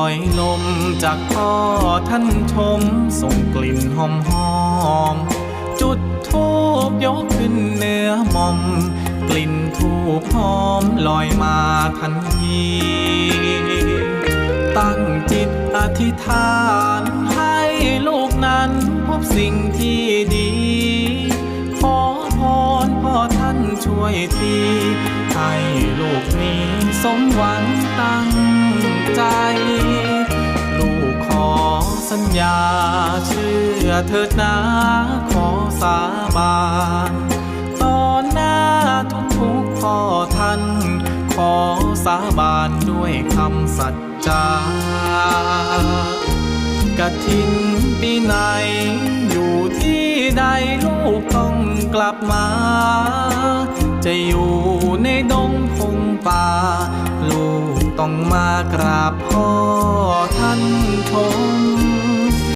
อยลมจากพ่อท่านชม ส่งกลิ่นหอมหอม จุดทูบยกขึ้นเนื้อมอม กลิ่นทูบหอมลอยมาทันที ตั้งจิตอธิษฐานให้ลูกนั้นพบสิ่งที่ดี ขอพรพ่อท่านช่วยทีให้ลูกนี้สมหวังตั้ง ใจ ลูกขอสัญญา เชื่อเถิดนะขอสาบานต่อหน้าทุกทุกพ่อท่าน ขอสาบานด้วยคำสัจจากระทินปีไหน อยู่ที่ใดลูกต้องกลับมา จะอยู่ในดงพงป่าากราบพ่อท่านชม